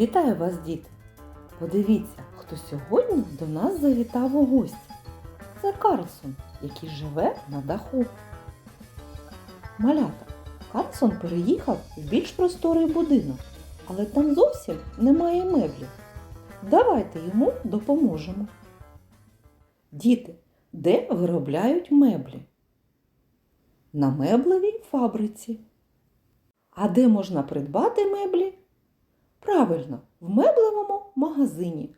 Вітаю вас, діти! Подивіться, хто сьогодні до нас завітав у гості. Це Карлсон, який живе на даху. Малята, Карлсон переїхав в більш просторий будинок, але там зовсім немає меблів. Давайте йому допоможемо. Діти, де виробляють меблі? На меблевій фабриці. А де можна придбати меблі? Правильно, в меблевому магазині.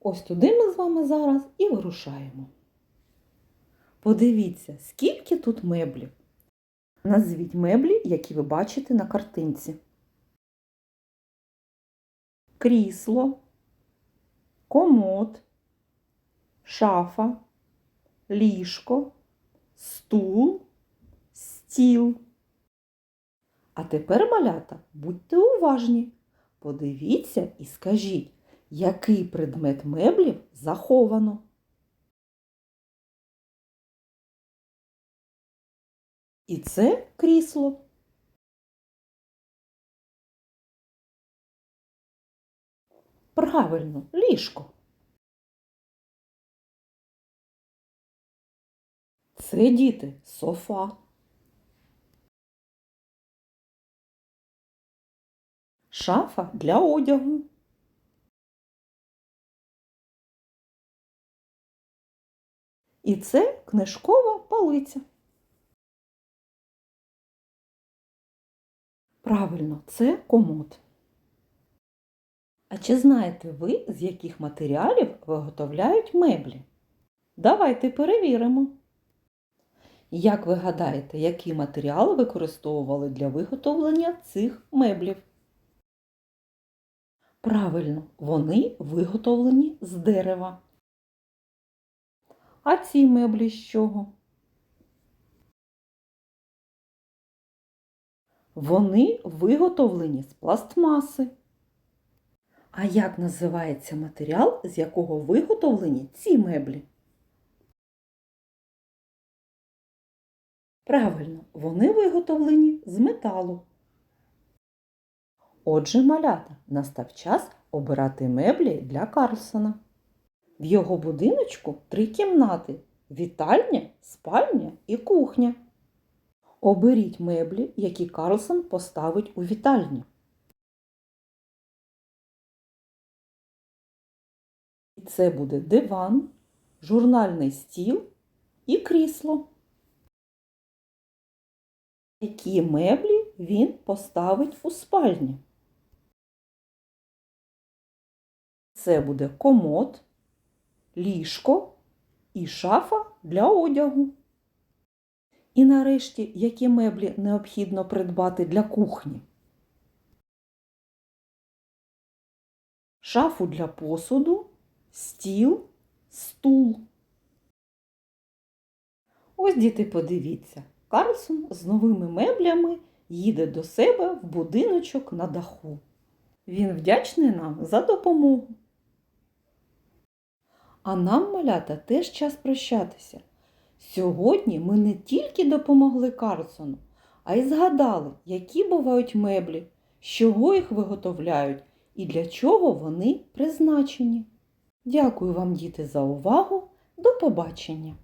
Ось туди ми з вами зараз і вирушаємо. Подивіться, скільки тут меблів. Назвіть меблі, які ви бачите на картинці. Крісло, комод, шафа, ліжко, стул, стіл. А тепер, малята, будьте уважні. Подивіться і скажіть, який предмет меблів заховано. І це крісло. Правильно, ліжко. Це діти софа. Шафа для одягу. І це книжкова полиця. Правильно, це комод. А чи знаєте ви, з яких матеріалів виготовляють меблі? Давайте перевіримо. Як ви гадаєте, які матеріали використовували для виготовлення цих меблів? Правильно, вони виготовлені з дерева. А ці меблі з чого? Вони виготовлені з пластмаси. А як називається матеріал, з якого виготовлені ці меблі? Правильно, вони виготовлені з металу. Отже, малята, настав час обирати меблі для Карлсона. В його будиночку три кімнати вітальня, спальня і кухня. Оберіть меблі, які Карлсон поставить у вітальні. І це буде диван, журнальний стіл і крісло. Які меблі він поставить у спальні? Це буде комод, ліжко і шафа для одягу. І нарешті, які меблі необхідно придбати для кухні? Шафу для посуду, стіл, стул. Ось діти, подивіться, Карлсон з новими меблями їде до себе в будиночок на даху. Він вдячний нам за допомогу. А нам, малята, теж час прощатися. Сьогодні ми не тільки допомогли Карлсону, а й згадали, які бувають меблі, з чого їх виготовляють і для чого вони призначені. Дякую вам, діти, за увагу. До побачення!